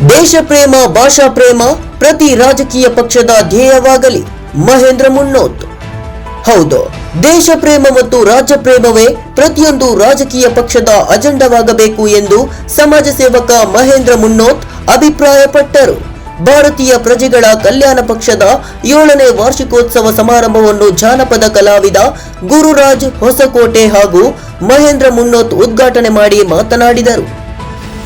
ದೇಶ ಪ್ರೇಮ ಭಾಷಾ ಪ್ರೇಮ ಪ್ರತಿ ರಾಜಕೀಯ ಪಕ್ಷದ ಧ್ಯೇಯವಾಗಲಿ. ಮಹೇಂದ್ರ ಮುನ್ನೋತ್. ಹೌದು ದೇಶ ಪ್ರೇಮ ಮತ್ತು ರಾಜ್ಯ ಪ್ರೇಮವೇ ಪ್ರತಿಯೊಂದು ರಾಜಕೀಯ ಪಕ್ಷದ ಅಜೆಂಡವಾಗಬೇಕು ಎಂದು ಸಮಾಜ ಸೇವಕ ಮಹೇಂದ್ರ ಮುನ್ನೋತ್ ಅಭಿಪ್ರಾಯಪಟ್ಟರು. ಭಾರತೀಯ ಪ್ರಜೆಗಳ ಕಲ್ಯಾಣ ಪಕ್ಷದ ಏಳನೇ ವಾರ್ಷಿಕೋತ್ಸವ ಸಮಾರಂಭವನ್ನು ಜಾನಪದ ಕಲಾವಿದ ಗುರುರಾಜ್ ಹೊಸಕೋಟೆ ಹಾಗೂ ಮಹೇಂದ್ರ ಮುನ್ನೋತ್ ಉದ್ಘಾಟನೆ ಮಾಡಿ ಮಾತನಾಡಿದರು.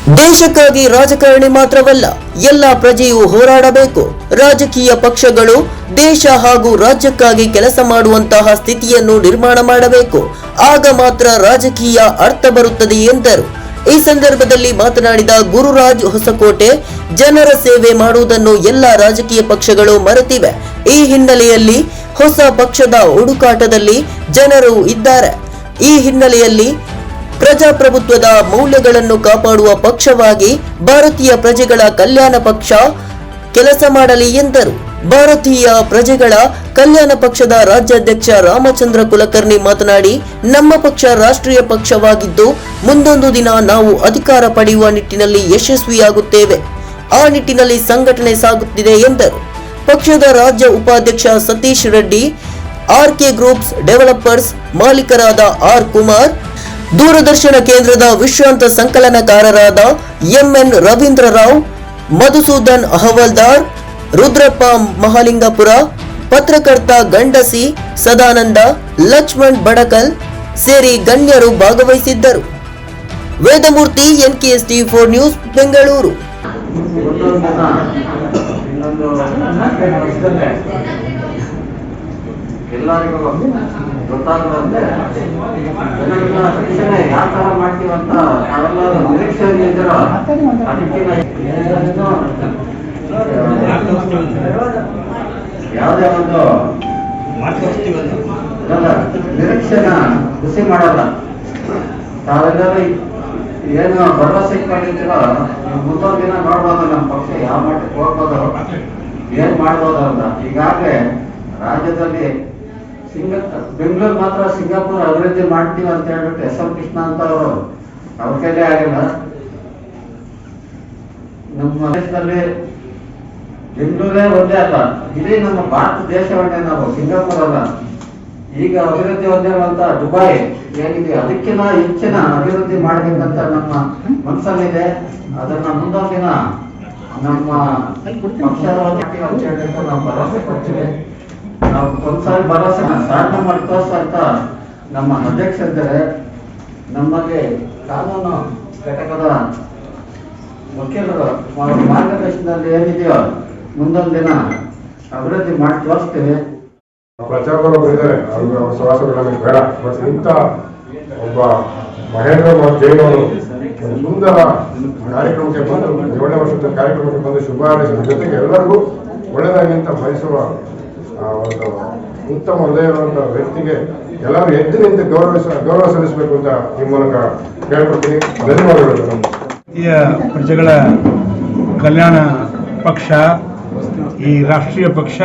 ದೇಶಕ್ಕಾಗಿ ರಾಜಕಾರಣಿ ಮಾತ್ರವಲ್ಲ, ಎಲ್ಲ ಪ್ರಜೆಯೂ ಹೋರಾಡಬೇಕು. ರಾಜಕೀಯ ಪಕ್ಷಗಳು ದೇಶ ಹಾಗೂ ರಾಜ್ಯಕ್ಕಾಗಿ ಕೆಲಸ ಮಾಡುವಂತಹ ಸ್ಥಿತಿಯನ್ನು ನಿರ್ಮಾಣ ಮಾಡಬೇಕು. ಆಗ ಮಾತ್ರ ರಾಜಕೀಯ ಅರ್ಥ ಬರುತ್ತದೆ ಎಂದರು. ಈ ಸಂದರ್ಭದಲ್ಲಿ ಮಾತನಾಡಿದ ಗುರುರಾಜ್ ಹೊಸಕೋಟೆ, ಜನರ ಸೇವೆ ಮಾಡುವುದನ್ನು ಎಲ್ಲ ರಾಜಕೀಯ ಪಕ್ಷಗಳು ಮರೆತಿವೆ. ಈ ಹಿನ್ನೆಲೆಯಲ್ಲಿ ಹೊಸ ಪಕ್ಷದ ಹುಡುಕಾಟದಲ್ಲಿ ಜನರು ಇದ್ದಾರೆ. ಈ ಹಿನ್ನೆಲೆಯಲ್ಲಿ ಪ್ರಜಾಪ್ರಭುತ್ವದ ಮೌಲ್ಯಗಳನ್ನು ಕಾಪಾಡುವ ಪಕ್ಷವಾಗಿ ಭಾರತೀಯ ಪ್ರಜೆಗಳ ಕಲ್ಯಾಣ ಪಕ್ಷ ಕೆಲಸ ಮಾಡಲಿ ಎಂದರು. ಭಾರತೀಯ ಪ್ರಜೆಗಳ ಕಲ್ಯಾಣ ಪಕ್ಷದ ರಾಜ್ಯಾಧ್ಯಕ್ಷ ರಾಮಚಂದ್ರ ಕುಲಕರ್ಣಿ ಮಾತನಾಡಿ, ನಮ್ಮ ಪಕ್ಷ ರಾಷ್ಟ್ರೀಯ ಪಕ್ಷವಾಗಿದ್ದು, ಮುಂದೊಂದು ದಿನ ನಾವು ಅಧಿಕಾರ ಪಡೆಯುವ ನಿಟ್ಟಿನಲ್ಲಿ ಯಶಸ್ವಿಯಾಗುತ್ತೇವೆ. ಆ ನಿಟ್ಟಿನಲ್ಲಿ ಸಂಘಟನೆ ಸಾಗುತ್ತಿದೆ ಎಂದರು. ಪಕ್ಷದ ರಾಜ್ಯ ಉಪಾಧ್ಯಕ್ಷ Satish Reddy, R K groups developers ಮಾಲೀಕರಾದ R Kumar Doordarshan ಕೇಂದ್ರದ ವಿಶ್ರಾಂತ ಸಂಕಲನಕಾರರಾದ ಎಂಎನ್ ರವೀಂದ್ರ ರಾವ್ ಮಧುಸೂದನ್ ಅಹವಲ್ದಾರ್, ರುದ್ರಪ್ಪ ಮಹಾಲಿಂಗಪುರ, ಪತ್ರಕರ್ತ ಗಂಡಸಿ ಸದಾನಂದ, ಲಕ್ಷ್ಮಣ್ ಬಡಕಲ್ ಸೇರಿ ಗಣ್ಯರು ಭಾಗವಹಿಸಿದ್ದರು. Vedamurthy NKS T four news Bengaluru. ಎಲ್ಲರಿಗೂ ಗೊತ್ತಾಗುವಂತೆ ಜನಗಳ ರಕ್ಷಣೆ ಯಾವ ತರ ಮಾಡ್ತೀವಿ ಅಂತ ನಾವೆಲ್ಲರೂ ನಿರೀಕ್ಷೆಯಲ್ಲಿ ಇನ್ನೂ ಯಾವುದೇ ಒಂದು ನಿರೀಕ್ಷೆನ ಖುಷಿ ಮಾಡಲ್ಲ. ತಾವೆಲ್ಲರೂ ಏನು ಭರವಸೆ ಇಟ್ಕೊಂಡಿರ್ತೀರೋ ನೀವು ಮುಂದೊಂದು ದಿನ ನೋಡ್ಬೋದು ನಮ್ಮ ಪಕ್ಷ ಯಾವ ಮಟ್ಟಕ್ಕೆ ಹೋಗ್ಬೋದು, ಏನ್ ಮಾಡ್ಬೋದು ಅಂತ. ಈಗಾಗಲೇ ರಾಜ್ಯದಲ್ಲಿ ಬೆಂಗಳೂರು ಮಾತ್ರ ಸಿಂಗಾಪುರ್ ಅಭಿವೃದ್ಧಿ ಮಾಡ್ತೀವಿ ಅಂತ ಹೇಳ್ಬಿಟ್ಟು ಎಸ್ ಎಂ ಕೃಷ್ಣ ಅಂತ ಅವರು ಅವ್ರ ಕೈಲೇ ಆಗಿಲ್ಲ. ನಮ್ಮ ದೇಶದಲ್ಲಿ ಬೆಂಗಳೂರೇ ಒಂದೇ ಅಲ್ಲ. ಇಡೀ ನಮ್ಮ ಭಾರತ ದೇಶವನ್ನೇ ನಾವು, ಸಿಂಗಾಪುರ್ ಅಲ್ಲ. ಈಗ ಅಭಿವೃದ್ಧಿ ಹೊಂದಿರುವಂತ ದುಬೈ ಏನಿದೆ ಅದಕ್ಕಿಂತ ಹೆಚ್ಚಿನ ಅಭಿವೃದ್ಧಿ ಮಾಡಬೇಕಂತ ನಮ್ಮ ಮನಸ್ಸಲ್ಲಿದೆ. ಅದನ್ನ ಮುಂದೊಂದಿನ ನಮ್ಮ ಹೇಳ್ಬಿಟ್ಟು ನಾವು ಭರವಸೆ ಕೊಡ್ತೀವಿ. ನಾವು ಒಂದ್ಸಾರಿ ಭರವಸೆ ಸಾಧನೆ ಮಾಡಿ ಅಂತ ನಮ್ಮ ಅಧ್ಯಕ್ಷರಿದ್ದಾರೆ. ನಮ್ಮಲ್ಲಿ ಕಾನೂನು ಘಟಕದ ವಕೀಲರು ಮಾರ್ಗದರ್ಶನದಲ್ಲಿ ಏನಿದೆಯೋ ಮುಂದೊಂದು ದಿನ ಅಭಿವೃದ್ಧಿ ಮಾಡಿ ತೋರಿಸ್ತೀವಿ. ಪ್ರಚಾರದವರು ಇದ್ದಾರೆ. ಅವ್ರಿಗೆ ಅವ್ರ ಸವಾಸಗಳು ನಮಗೆ ಬೇಡ. ಬಟ್ ಇಂಥ ಒಬ್ಬ ಮಹೇಂದ್ರ ಜೈನವರು ಸುಂದರ ಕಾರ್ಯಕ್ರಮಕ್ಕೆ ಬಂದು ಏಳನೇ ವರ್ಷದ ಕಾರ್ಯಕ್ರಮಕ್ಕೆ ಬಂದು ಶುಭ ಹಾರೈಸಿದ ಜೊತೆಗೆ ಎಲ್ಲರಿಗೂ ಒಳ್ಳೆಯದಾಗಿ ಅಂತ ಬಯಸುವ ಆ, ಒಂದು ಉತ್ತಮ ಹೃದಯ ವ್ಯಕ್ತಿಗೆ ಎಲ್ಲರೂ ಎದ್ದು ನಿಂತು ಗೌರವ ಗೌರವ ಸಲ್ಲಿಸಬೇಕು ಅಂತ ಈ ಮೂಲಕ ಕೇಳ್ಕೊಡ್ತೀನಿ. ಧನ್ಯವಾದಗಳು. ಪ್ರಜೆಗಳ ಕಲ್ಯಾಣ ಪಕ್ಷ ಈ ರಾಷ್ಟ್ರೀಯ ಪಕ್ಷ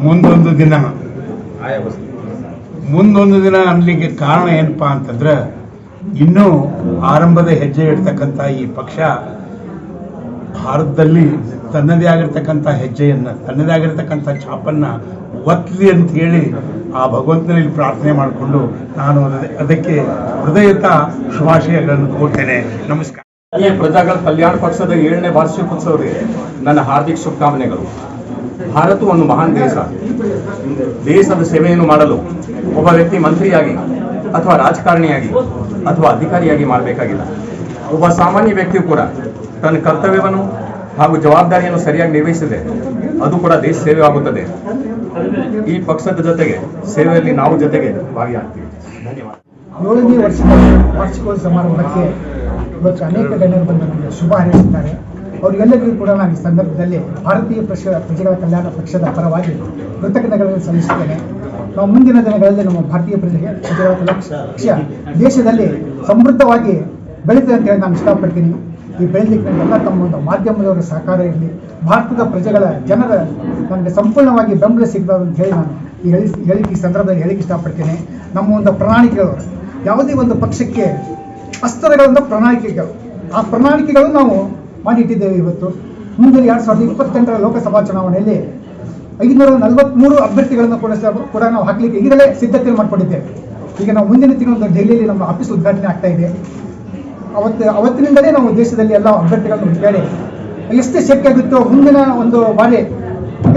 ಮುಂದೊಂದು ದಿನ. ಮುಂದೊಂದು ದಿನ ಅನ್ಲಿಕ್ಕೆ ಕಾರಣ ಏನಪ್ಪಾ ಅಂತಂದ್ರೆ ಇನ್ನೂ ಆರಂಭದ ಹೆಜ್ಜೆ ಇಡ್ತಕ್ಕಂಥ ಈ ಪಕ್ಷ ಭಾರತದಲ್ಲಿ ತನ್ನದೇ ಆಗಿರ್ತಕ್ಕಂಥ ಹೆಜ್ಜೆಯನ್ನು, ತನ್ನದೇ ಆಗಿರ್ತಕ್ಕಂಥ ಛಾಪನ್ನ ಒತ್ತಲಿ ಅಂತ ಹೇಳಿ ಆ ಭಗವಂತನಲ್ಲಿ ಪ್ರಾರ್ಥನೆ ಮಾಡಿಕೊಂಡು ನಾನು ಅದಕ್ಕೆ ಹೃದಯತ ಶುಭಾಶಯಗಳನ್ನು ಕೋರ್ತೇನೆ. ನಮಸ್ಕಾರ. ಪ್ರಜಾಗಳ ಕಲ್ಯಾಣ ಪಕ್ಷದ ಏಳನೇ ವಾರ್ಷಿಕೋತ್ಸವಕ್ಕೆ ನನ್ನ ಹಾರ್ದಿಕ ಶುಭಕಾಮನೆಗಳು. ಭಾರತ ಒಂದು ಮಹಾನ್ ದೇಶ. ದೇಶದ ಸೇವೆಯನ್ನು ಮಾಡಲು ಒಬ್ಬ ವ್ಯಕ್ತಿ ಮಂತ್ರಿಯಾಗಿ ಅಥವಾ ರಾಜಕಾರಣಿಯಾಗಿ ಅಥವಾ ಅಧಿಕಾರಿಯಾಗಿ ಮಾಡಬೇಕಾಗಿಲ್ಲ. ಒಬ್ಬ ಸಾಮಾನ್ಯ ವ್ಯಕ್ತಿಯು ಕೂಡ ತನ್ನ ಕರ್ತವ್ಯವನ್ನು ಹಾಗೂ ಜವಾಬ್ದಾರಿಯನ್ನು ಸರಿಯಾಗಿ ನಿರ್ವಹಿಸಿದೆ ಅದು ಕೂಡ ದೇಶ ಸೇವೆ ಆಗುತ್ತದೆ. ಈ ಪಕ್ಷದ ಜೊತೆಗೆ ಸೇವೆಯಲ್ಲಿ ನಾವು ಜೊತೆಗೆ ಭಾಗಿಯಾಗ್ತೀವಿ. ಧನ್ಯವಾದ. ವಾರ್ಷಿಕೋತ್ಸವ ಸಮಾರಂಭಕ್ಕೆ ಇವತ್ತು ಅನೇಕ ಗಣ್ಯರು ಬಂದು ನಮಗೆ ಶುಭ ಹಾರೈಸಿದ್ದಾರೆ ಅವರಿಗೆಲ್ಲರಿಗೂ ಕೂಡ ನಾನು ಈ ಸಂದರ್ಭದಲ್ಲಿ ಭಾರತೀಯ ಪಕ್ಷ ಪ್ರಜೆಗಳ ಕಲ್ಯಾಣ ಪಕ್ಷದ ಪರವಾಗಿ ಕೃತಜ್ಞತೆಗಳನ್ನು ಸಲ್ಲಿಸುತ್ತೇನೆ. ನಾವು ಮುಂದಿನ ದಿನಗಳಲ್ಲಿ ನಮ್ಮ ಭಾರತೀಯ ಪ್ರಜೆಗೆ ಪ್ರಜೆಗಳ ಕಲ್ಯಾಣ ಪಕ್ಷ ದೇಶದಲ್ಲಿ ಸಮೃದ್ಧವಾಗಿ ಬೆಳೀತದೆ ಅಂತ ಹೇಳಿ ನಾನು ಇಷ್ಟಪಡ್ತೀನಿ. ಈ ಬೆಳೆದಕ್ಕೆ ಎಲ್ಲ ತಮ್ಮ ಒಂದು ಮಾಧ್ಯಮದವರ ಸಹಕಾರ ಇರಲಿ. ಭಾರತದ ಪ್ರಜೆಗಳ ಜನರ ನನಗೆ ಸಂಪೂರ್ಣವಾಗಿ ಬೆಂಬಲ ಸಿಗ್ತದೆ ಅಂತ ಹೇಳಿ ನಾನು ಈ ಹೇಳಿ, ಹೇಳಿಕೆ ಈ ಸಂದರ್ಭದಲ್ಲಿ ಹೇಳಿಕೆ ಇಷ್ಟಪಡ್ತೇನೆ. ನಮ್ಮ ಒಂದು ಪ್ರಣಾಳಿಕೆಗಳು, ಯಾವುದೇ ಒಂದು ಪಕ್ಷಕ್ಕೆ ಅಸ್ತರಗಳಿಂದ ಪ್ರಣಾಳಿಕೆಗಳು, ಆ ಪ್ರಣಾಳಿಕೆಗಳು ನಾವು ಮಾಡಿಟ್ಟಿದ್ದೇವೆ ಇವತ್ತು. ಮುಂದಿನ ಎರಡು ಸಾವಿರದ ಇಪ್ಪತ್ತೆಂಟರ ಲೋಕಸಭಾ ಚುನಾವಣೆಯಲ್ಲಿ ಐದುನೂರ ನಲವತ್ತ್ಮೂರು ಅಭ್ಯರ್ಥಿಗಳನ್ನು ಕೂಡ ಕೂಡ ನಾವು ಹಾಕಲಿಕ್ಕೆ ಈಗಲೇ ಸಿದ್ಧತೆ ಮಾಡಿಕೊಂಡಿದ್ದೇವೆ. ಈಗ ನಾವು ಮುಂದಿನ ತಿಂಗಳು ದೆಹಲಿಯಲ್ಲಿ ನಮ್ಮ ಆಫೀಸ್ ಉದ್ಘಾಟನೆ ಆಗ್ತಾ ಇದೆ. ಅವತ್ತು ಅವತ್ತಿನಿಂದಲೇ ನಾವು ದೇಶದಲ್ಲಿ ಎಲ್ಲ ಅಭ್ಯರ್ಥಿಗಳನ್ನು ಹುಡುಕಾಡಿ ಎಷ್ಟು ಶಕ್ತಿ ಆಗುತ್ತೋ ಮುಂದಿನ ಒಂದು ಬಾರಿ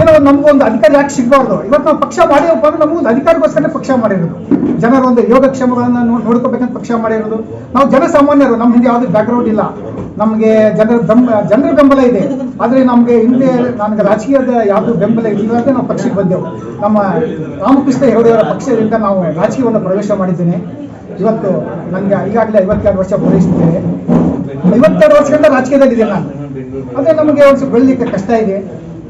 ಏನೋ ಒಂದು ನಮಗೊಂದು ಅಧಿಕಾರ ಯಾಕೆ ಸಿಗಬಾರ್ದು? ಇವತ್ತು ನಾವು ಪಕ್ಷ ಮಾಡಿರಪ್ಪ ಅಂದ್ರೆ ನಮಗೊಂದು ಅಧಿಕಾರಕ್ಕೋಸ್ಕರನೇ ಪಕ್ಷ ಮಾಡಿರೋದು. ಜನರ ಒಂದು ಯೋಗಕ್ಷೇಮಗಳನ್ನು ನೋಡ್ಕೋಬೇಕಂತ ಪಕ್ಷ ಮಾಡಿರೋದು. ನಾವು ಜನಸಾಮಾನ್ಯರು, ನಮ್ಮ ಹಿಂದೆ ಯಾವುದೇ ಬ್ಯಾಕ್ಗ್ರೌಂಡ್ ಇಲ್ಲ. ನಮಗೆ ಜನರ ಬೆಂಬ ಜನರ ಬೆಂಬಲ ಇದೆ. ಆದರೆ ನಮಗೆ ಹಿಂದೆ ನನಗೆ ರಾಜಕೀಯದ ಯಾವುದು ಬೆಂಬಲ ಇಲ್ಲದೆ ನಾವು ಪಕ್ಷಕ್ಕೆ ಬಂದೆವು. ನಮ್ಮ ರಾಮಕೃಷ್ಣ ಹೆಗಡೆಯವರ ಪಕ್ಷದಿಂದ ನಾವು ರಾಜಕೀಯವನ್ನು ಪ್ರವೇಶ ಮಾಡಿದ್ದೇನೆ. ಇವತ್ತು ನನಗೆ ಈಗಾಗಲೇ ಐವತ್ತೆರಡು ವರ್ಷ ಪೂರೈಸಿದ್ದೇನೆ ಐವತ್ತೆರಡು ವರ್ಷಗಳಿಂದ ರಾಜಕೀಯದಲ್ಲಿದೆ ನಾನು. ಅದೇ ನಮಗೆ ಒಂದು ಬೆಳಲಿಕ್ಕೆ ಕಷ್ಟ ಇದೆ.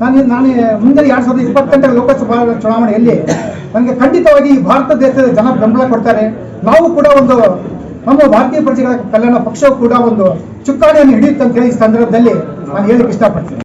ನಾನು ನಾನು ಮುಂದೆ ಎರಡು ಸಾವಿರದ ಇಪ್ಪತ್ತೆಂಟರ ಲೋಕಸಭಾ ಚುನಾವಣೆಯಲ್ಲಿ ನನಗೆ ಖಂಡಿತವಾಗಿ ಭಾರತ ದೇಶದ ಜನ ಬೆಂಬಲ ಕೊಡ್ತಾರೆ. ನಾವು ಕೂಡ ಒಂದು ನಮ್ಮ ಭಾರತೀಯ ಪ್ರಜೆಗಳ ಕಲ್ಯಾಣ ಪಕ್ಷವು ಕೂಡ ಒಂದು ಚುಕ್ಕಾಣಿಯನ್ನು ಹಿಡಿಯುತ್ತೆ ಹೇಳಿ ಈ ಸಂದರ್ಭದಲ್ಲಿ ನಾನು ಹೇಳಕ್ಕೆ ಇಷ್ಟಪಡ್ತೀನಿ.